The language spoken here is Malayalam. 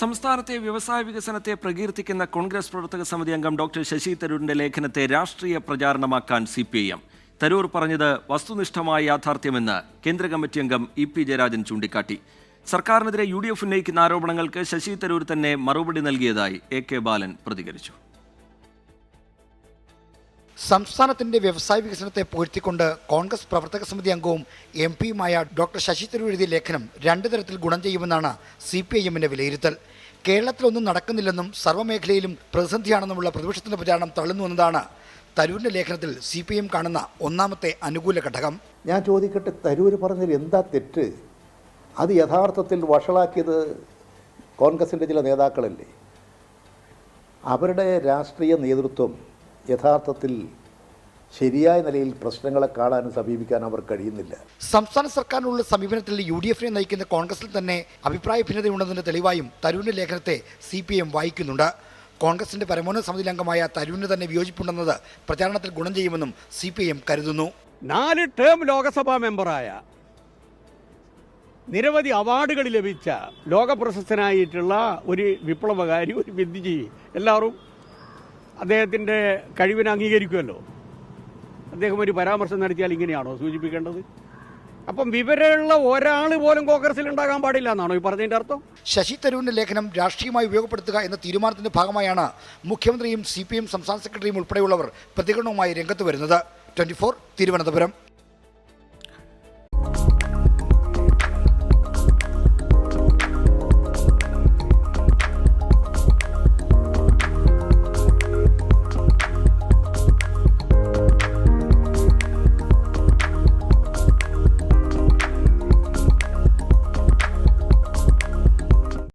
സംസ്ഥാനത്തെ വ്യവസായ വികസനത്തെ പ്രകീർത്തിക്കുന്ന കോൺഗ്രസ് പ്രവർത്തക സമിതി അംഗം ഡോക്ടർ ശശി തരൂരിന്റെ ലേഖനത്തെ രാഷ്ട്രീയ പ്രചാരണമാക്കാൻ C P I M. Tharoor പറഞ്ഞത് വസ്തുനിഷ്ഠമായ യാഥാർത്ഥ്യമെന്ന് കേന്ദ്ര കമ്മിറ്റി അംഗം ഇ പി ജയരാജൻ ചൂണ്ടിക്കാട്ടി. സർക്കാരിനെതിരെ യു ഡി എഫ് ഉന്നയിക്കുന്ന ആരോപണങ്ങൾക്ക് ശശി തരൂർ തന്നെ മറുപടി നൽകിയതായി എ കെ ബാലൻ പ്രതികരിച്ചു. സംസ്ഥാനത്തിന്റെ വ്യവസായ വികസനത്തെ പുകഴ്ത്തിക്കൊണ്ട് കോൺഗ്രസ് പ്രവർത്തക സമിതി അംഗവും എം പിയുമായ ഡോക്ടർ ശശി തരൂർ എഴുതിയ ലേഖനം രണ്ടു തരത്തിൽ ഗുണം ചെയ്യുമെന്നാണ് സി പി ഐ എമ്മിന്റെ വിലയിരുത്തൽ. കേരളത്തിലൊന്നും നടക്കുന്നില്ലെന്നും സർവമേഖലയിലും പ്രതിസന്ധിയാണെന്നുമുള്ള പ്രതിപക്ഷത്തിന്റെ പ്രചാരണം തള്ളുന്നുവെന്നതാണ് തരൂരിന്റെ ലേഖനത്തിൽ സി പി എം കാണുന്ന ഒന്നാമത്തെ അനുകൂല ഘടകം. ഞാൻ ചോദിക്കട്ടെ തരൂർ പറഞ്ഞതിൽ എന്താ തെറ്റ്? അത് യഥാർത്ഥത്തിൽ വഷളാക്കിയത് കോൺഗ്രസിന്റെ ചില നേതാക്കളല്ലേ? അവരുടെ രാഷ്ട്രീയ നേതൃത്വം യഥാർത്ഥത്തിൽ ശരിയായ നിലയിൽ പ്രശ്നങ്ങളെ കാണാനും സമീപിക്കാനും അവർ കഴിയുന്നില്ല. സംസ്ഥാന സർക്കാരിനുള്ള സമീപനത്തിൽ യു ഡി എഫിനെ നയിക്കുന്ന കോൺഗ്രസിൽ തന്നെ അഭിപ്രായ ഭിന്നതയുണ്ടെന്നതിന്റെ തെളിവായും തരൂരിന്റെ ലേഖനത്തെ സി പി എം വായിക്കുന്നുണ്ട്. കോൺഗ്രസിന്റെ പരമോന്നത സമിതി അംഗമായ തരൂരിന് തന്നെ വിയോജിപ്പുണ്ടെന്നത് പ്രചാരണത്തിൽ ഗുണം ചെയ്യുമെന്നും സി പി എം കരുതുന്നു. നാല് ടേം ലോകസഭാ മെമ്പറായ നിരവധി അവാർഡുകൾ ലഭിച്ച ലോക പ്രശസ്തനായിട്ടുള്ള ഒരു വിപ്ലവകാരി ഒരു ബുദ്ധിജീവി എല്ലാവരും അദ്ദേഹത്തിന്റെ കഴിവിനെ അംഗീകരിക്കുമല്ലോ? അദ്ദേഹം ഒരു പരാമർശം നടത്തിയാൽ ഇങ്ങനെയാണോ സൂചിപ്പിക്കേണ്ടത്? അപ്പം വിവരമുള്ള ഒരാൾ പോലും കോൺഗ്രസിൽ ഉണ്ടാകാൻ പാടില്ല എന്നാണോ ഈ പറഞ്ഞതിന്റെ അർത്ഥം? ശശി തരൂരിന്റെ ലേഖനം രാഷ്ട്രീയമായി ഉപയോഗപ്പെടുത്തുക എന്ന തീരുമാനത്തിന്റെ ഭാഗമായാണ് മുഖ്യമന്ത്രിയും സി പി എം സംസ്ഥാന സെക്രട്ടറിയും ഉൾപ്പെടെയുള്ളവർ പ്രതികരണവുമായി രംഗത്ത് വരുന്നത്. ട്വന്റി തിരുവനന്തപുരം.